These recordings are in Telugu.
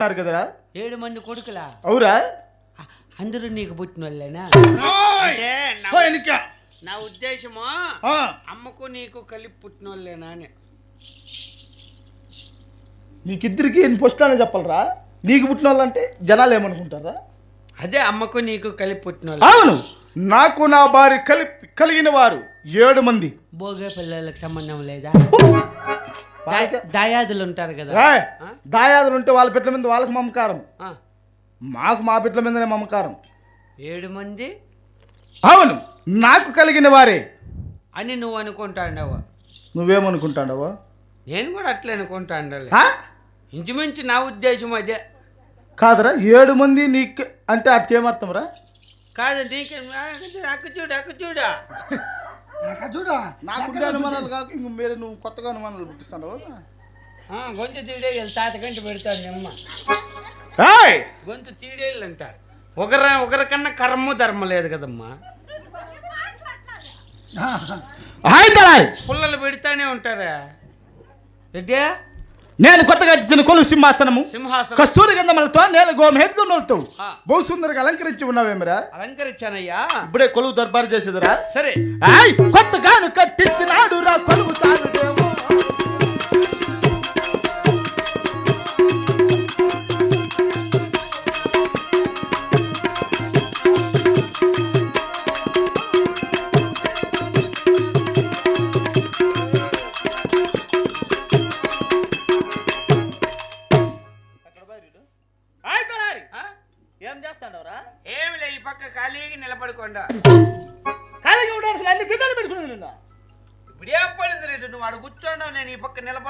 ఉన్నారు కదరా? ఏడు మంది కొడుకులా? అవురా? అందరూ నీకు పుట్టిన వాళ్ళేనా! అంటే నా- ఉద్దేశము అమ్మకు నీకు కలిపి పుట్టిన వాళ్ళేనా అని. నీకిద్దరికి ఎన్ని పుష్టాలని చెప్పాలరా? నీకు పుట్టిన వాళ్ళంటే జనాలు ఏమనుకుంటారా? అదే అమ్మకు నీకు కలిపి పుట్టిన వాళ్ళు. అవును! నాకు నా భార్య కలిపి కలిగిన వారు ఏడు మంది. భోగే పిల్లలకు సంబంధం లేదా? దాయాదులు ఉంటారు కదా? దాయాదులు ఉంటే వాళ్ళ బిడ్డల మీద వాళ్ళకి మమకారం. మాకు మా బిడ్డల మీదనే మమకారం. ఏడు మంది? అవును నాకు కలిగిన వారే. అని నువ్వు అనుకుంటాండవు? నువ్వేమనుకుంటాడవా? నేను కూడా అట్లా అనుకుంటాండాలి? ఇంచుమించు నా ఉద్దేశం అదే. కాదురా ఏడు మంది నీకు అంటే అటుకేమర్థం రా? కాదు నీకు అక్క చూడు అక్క చూడు. చూడా నాకు అనుమానాలు కాక ఇంక మీరు నువ్వు కొత్తగా అనుమానాలు పుట్టిస్తావు ఆ, గొంతు తీడేయాలి తాత గంట పెడతాడు అమ్మ ఏయ్! గొంతు తీడేయాలి అంటారు. ఒకరి ఒకరికన్నా కర్మ ధర్మ లేదు కదమ్మా. పుల్లలు పెడతానే ఉంటారా? రెడ్డి? నేను కొత్తగా కట్టించిన కొలు సింహాసనము. సింహాసనం. కస్తూరి గంధములతో నేల గోమహేతులతో ఆ. బహు సుందరంగా అలంకరించి ఉన్నావేమిరా అలంకరించానయ్యా. ఇప్పుడే కొలువు దర్బారు చేసేదిరా? సరే. కొత్తగాను కట్టించినాడు రా కొలువు తానుడేమో.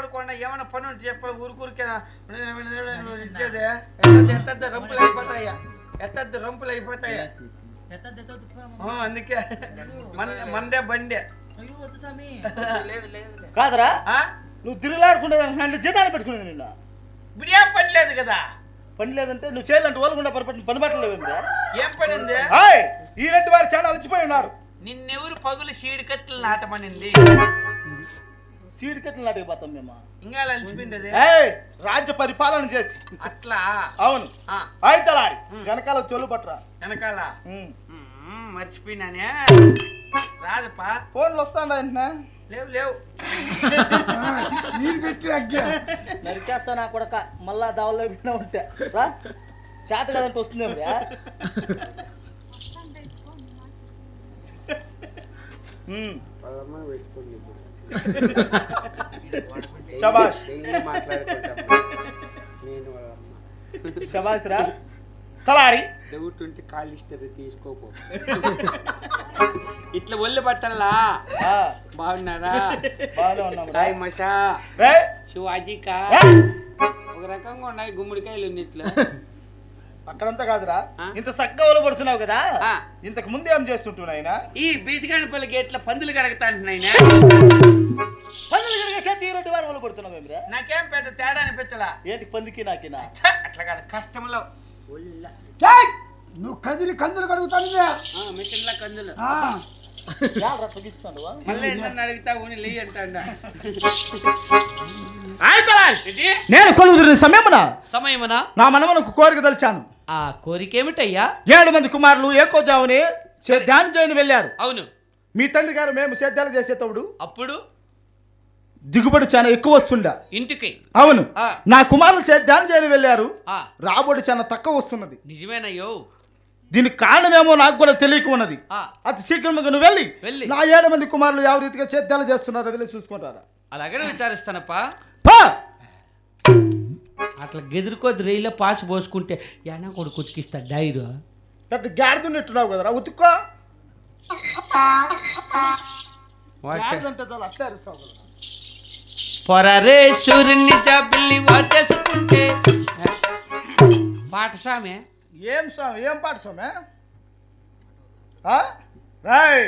నిలబడకుండా ఏమైనా పని ఉంటే చెప్ప ఊరుకూరికేనా? ఇచ్చేదే? ఎత్తద్దు ఎత్తద్దు రంపులు అయిపోతాయా? ఎత్తద్దు రంపులు అయిపోతాయా? ఆ, అందుకే. మన మందే బండే. కాదరా. ఆ? నువ్వు తిరుగులాడుకుంటే దానికి జీతాలు పెట్టుకునేది నిన్న. ఇప్పుడు ఏం పని లేదు కదా. పని లేదంటే నువ్వు చేయాలంటే ఓలకుండా పని పని పట్టలేవు ఏం పని ఉంది? హాయ్! ఈ రెడ్డి వారు చాలా అలసిపోయి ఉన్నారు. నిన్నెవరు పగులు సీడు కట్టలు నాటమనింది? సీడ్ కట్టలు నాటకపోతాం మేము. ఇంకా అలసిపోయింది ఏయ్ రాజ్య పరిపాలన చేసి. అట్లా? అవును. ఆ, హాయ్ తలారి వెనకాల చొల్లు పట్టరా. వెనకాల? మర్చిపోయినానే? రాదప్పా. ఫోన్లు వస్తాండా లేవు లేవు. నీరు పెట్టి అగ్గా. నరికేస్తా నా కొడక. మళ్ళా దావల్లో పెట్టినా ఉంటే. రా. చేత కదంటే వస్తుందేమో రా. ఉమ్. శబాష్ శబాష్ రా. తలారి. డౌట్ ఉంటే కాల్ ఇస్తుంది తీసుకోపో. ఇట్లా ఒళ్ళు పట్టల్లా? బాగున్నారా. హాయ్ మషా శివాజీకా? ఒక రకంగా ఉన్నాయి గుమ్మడికాయలు ఇట్లా అక్కడంతా కాదురా? ఇంత చక్కగా పడుతున్నావు కదా. ఇంతకు ముందు ఏం చేస్తుంటున్నావు ఆయన ఈ బీసిగానిపల్లి గేట్ల పందులు కడగతా అంటున్నాయినా పనులు జరిగే తీరటి వారు ఒళ్ళు పడుతున్నావు నాకేం పెద్ద తేడా అనిపించలా? ఏంటి పందికి నాకినా? అట్లా కాదు కష్టంలో! నువ్వు కదిలి కందులు కడుగుతాను మిషన్ల కందులు. నేను కొలువుదిరిన సమయమున? సమయమనా? నా మనమనకు కోరిక తలిచాను. ఆ కోరిక ఏమిటయ్యా ఏడు మంది కుమారులు ఏకోజాముని ధ్యానం చేయని వెళ్ళారు. అవును. మీ తండ్రి గారు మేము సేద్యాలు చేసేటప్పుడు అప్పుడు? దిగుబడి చాలా ఎక్కువ వస్తుండ. ఇంటికి? అవును. నా కుమారులు ధ్యానం చేయని వెళ్ళారు. రాబడి చాలా తక్కువ వస్తున్నది. నిజమేనయ్యో. దీనికి కారణమేమో నాకు కూడా తెలియక ఉన్నది. అతి శీఘ్రంగా నువ్వు వెళ్ళి వెళ్ళి. నా ఏడు మంది కుమారులు ಯಾವ రీతిగా సేద్యాలు చేస్తున్నారో వెళ్ళి చూసుకుంటారా. అలాగనే విచారిస్తానప్పా. పా! అట్లా గెదురుకోద్ది రైల్లో పాస్ పోసుకుంటే యానా కొడుకు ఉతికిస్తా డైరు. పెద్ద గాడిదున్నట్టున్నావు కదరా ఉతుక్కో. గాడిదంటే చాలు అట్లే అరుస్తావు కదరా. పొరరే సూర్యుని చాపిల్లి వాటేసుకుంటే. పాట సామె ఏం స్వామి ఏం పాట స్వామి ఆ? రాయ్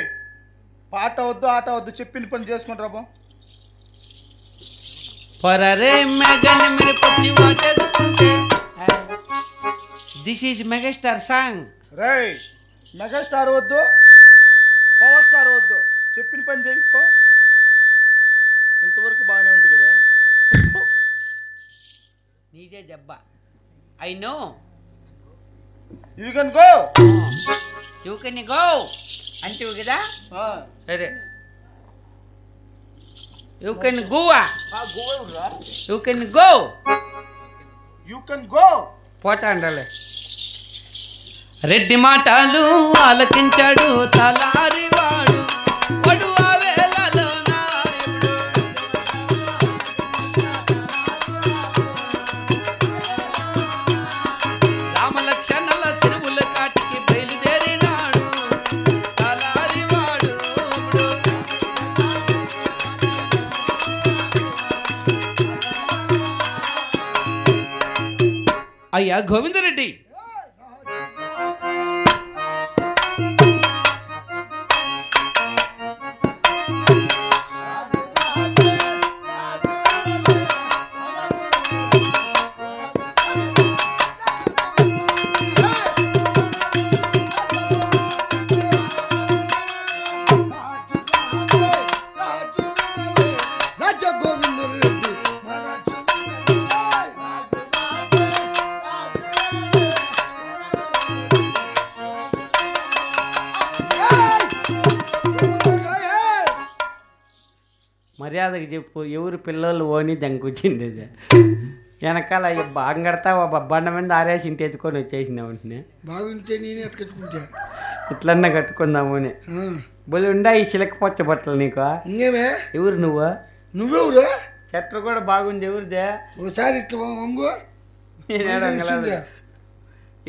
పాట వద్దు ఆట వద్దు చెప్పిన పని చేసుకుంటారా బా పొరరే మెగని వాటేసుకుంటే దిస్ ఈజ్ మెగాస్టార్ సాంగ్ రేయ్ మెగాస్టార్ వద్దు. పవర్ స్టార్ వద్దు. చెప్పిన పని చేయి పో. ఇంతవరకు బాగానే ఉంటుంది కదా. నీదే దెబ్బ. I know you can go you can go అంటివి కదా? సరే. You can Goa you can go you can go పోతా అండాలి. రెడ్డి మాటలు ఆలకించాడు తలారివాడు అయ్యా గోవిందరెడ్డి. మర్యాదకి చెప్పు ఎవరు పిల్లలు ఓని దెంకొచ్చింది ఇది. వెనకాల అయ్యి బాంగడతా బండ మీద ఆరేసి ఇంటి ఎత్తుకొని వచ్చేసిన వెంటనే. బాగుంటే నేను ఎత్తుకట్టుకుంటా. ఇట్లన్నా కట్టుకుందాము అని. బలి ఉండా ఈ చిలక పొచ్చ బట్టలు నీకు? ఇంకేమే? ఎవరు నువ్వు? నువ్వెవరు? చెట్లు కూడా బాగుంది ఎవరిదే? ఒకసారి ఇట్లా వంగు.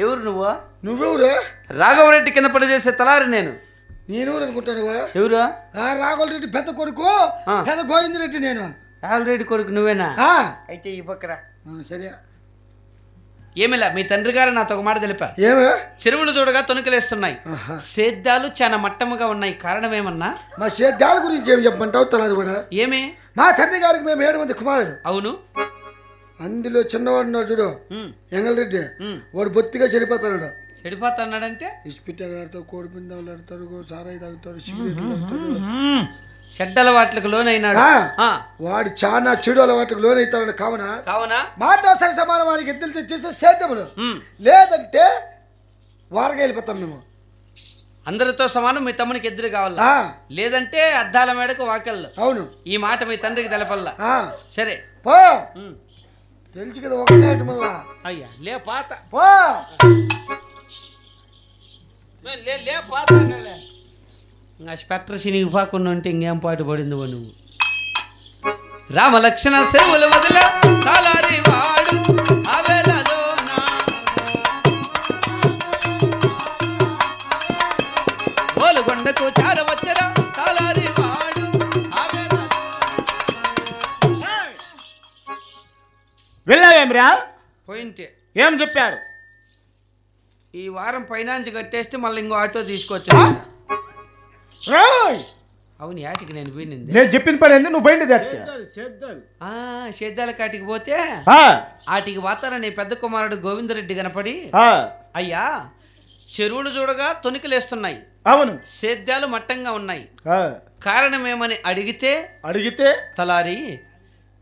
ఎవరు నువ్వు? నువ్వెవరు? రాఘవరెడ్డి కింద పడి చేసే తలారి నేను. నేనెవరు అనుకుంటానువా ఎవరు? ఆ రాఘుల రెడ్డి పెద్ద కొడుకు. పెద్ద గోవింద రెడ్డి నేను. రాఘవరెడ్డి కొడుకు నువ్వేనా? అయితే ఈ పక్కరా. సరే. ఏమిలా మీ తండ్రి గారు నాతో ఒక మాట తెలిపా? ఏమే? చెరువులు చూడగా తొణుకలేస్తున్నాయి. ఆహా. సేద్యాలు చాలా మట్టముగా ఉన్నాయి. కారణం ఏమన్నా? మా సేద్యాల గురించి ఏం చెప్పమంటావు తలారి కూడా ఏమి? మా తండ్రి గారికి మేము ఏడు మంది కుమారుడు అవును. అందులో చిన్నవాడు చూడు ఉమ్, ఎంగళరెడ్డి. ఉమ్. వాడు బొత్తిగా చెడిపోతాడు చెడిపోతున్నాడంటే? ఇస్పిట్టలు ఆడతాడు కోడి పందాలు ఆడతాడు సారాయి తాగుతాడు సిగరెట్లు తాగుతాడు చెడ్డల వాట్లకు లోనైనాడు. వాడు చాలా చెడు అలవాటుకు లోనవుతాడు కావున కావునా? మాతో సరి సమానం వారికి ఎద్దులు తెచ్చేస్తే సేద్యములు. లేదంటే వారగా వెళ్ళిపోతాం మేము. అందరితో సమానం మీ తమ్మునికి ఎదురు కావాలా? లేదంటే అద్దాల మేడకు వాకెళ్ళు. అవును. ఈ మాట మీ తండ్రికి తెలపల్లా? సరే. పో. తెలుసు కదా ఒకటే అయ్యా లే పాత. పో. ఇంకా స్పెక్టర్ సినికి పాకుండా ఉంటే ఇంకేం పాటు పడింది నువ్వు? రామ లక్షణ సేవలు వదిల తాలారి వాడు అవేలలోన. ఓలుగొండకు చార వచ్చరా తాలారి వాడు అవేలలోన. వెళ్ళావేమిరా పోయింటే. ఏం చెప్పారు? ఈ వారం ఫైనాన్స్ కట్టేస్తే మళ్ళీ ఇంకో ఆటో తీసుకోవచ్చు రాయ్! అవును యాటికి నేను పోయినింది. నేను చెప్పిన పని ఏంది? నువ్వు ఆ, సేద్యాల కాటికి పోతే ఆ, ఆటికి వాతారని పెద్ద కుమారుడు గోవిందరెడ్డి కనపడి ఆ, అయ్యా చెరువులు చూడగా తొనికలేస్తున్నాయి అవును. సేద్యాలు మట్టంగా ఉన్నాయి. ఆ, కారణమేమని అడిగితే అడిగితే? తలారి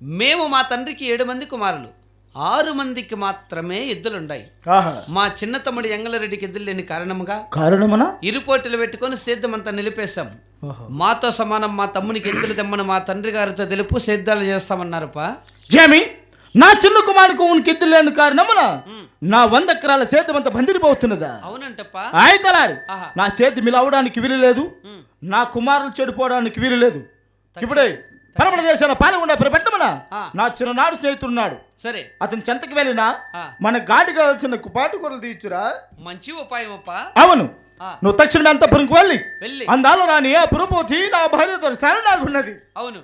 మేము మా తండ్రికి ఏడు మంది కుమారులు. ఆరు మందికి మాత్రమే ఎద్దులుండాయి. మా చిన్న తమ్ముడు ఎంగలరెడ్డికి ఎద్దులు లేని కారణముగా కారణమనా? ఇరుపోటీలు పెట్టుకొని సేద్యమంతా నిలిపేశాం. మాతో సమానం మా తమ్మునికి ఎద్దులు తెమ్మని మా తండ్రి గారితో తెలుపు సేద్యాలు చేస్తామన్నారుపా జేమి నా చిన్న కుమారుకు ఉనికి లేని కారణమున? నా వంద ఎకరాల సేద్యం అంతా బందిరిపోతున్నదా అవునంటప్పా. ఆయతలారి. నా సేద్యం ఇలా అవడానికి వీలు లేదు. నా కుమారులు చెడిపోవడానికి వీలు లేదు. ఇప్పుడే పరమణ దేశాల పాల్గొండ ప్రపంచమున. నా చిన్ననాడు స్నేహితుడున్నాడు సరే. అతని చెంతకి వెళ్ళినా. మన గాడి కావాల్సిన పాటు కూరలు తీర్చురా మంచి ఉపాయం అవును. నువ్వు తక్షణమే అంతపురంకి వెళ్ళి వెళ్ళి. అందాలు రాని ఆ పురపోతి నా భార్య దొరసారి నాకున్నది అవును.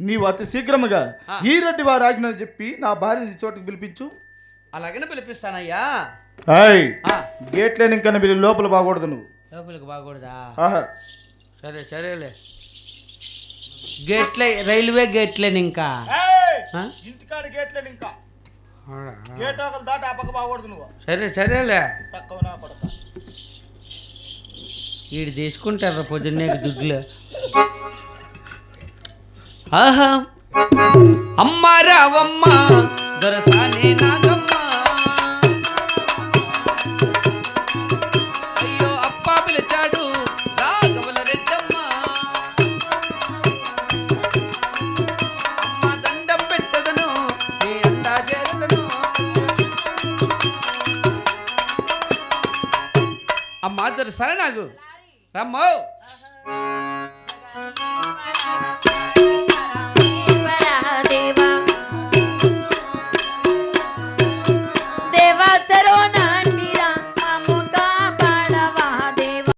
నీవు అతి శీఘ్రముగా. ఈ రెడ్డి వారు ఆజ్ఞ చెప్పి నా భార్యని చోటుకు పిలిపించు. అలాగనే పిలిపిస్తానయ్యా. ఆయ్ ఆ, గేట్లేని ఇంకా లోపల బాగూడదు నువ్వు. లోపలికి బాగూడదా? సరే సరేలే. గేట్లే రైల్వే గేట్లేని ఇంకా? ఇంటికాడ గేట్లేని ఇంకా గేట్ ఒకరు దాటి ఆ పక్క బాగూడదు నువ్వు. సరే సరేలే. తక్కువ నా కొడతా వీడు తీసుకుంటారా పొద్దున్నే దుడ్లు. ఆహా. అమ్మ రావమ్మ దొరసానే నాగమ్మ. ఆ మాధురి సరే నాకు. రమ్మో.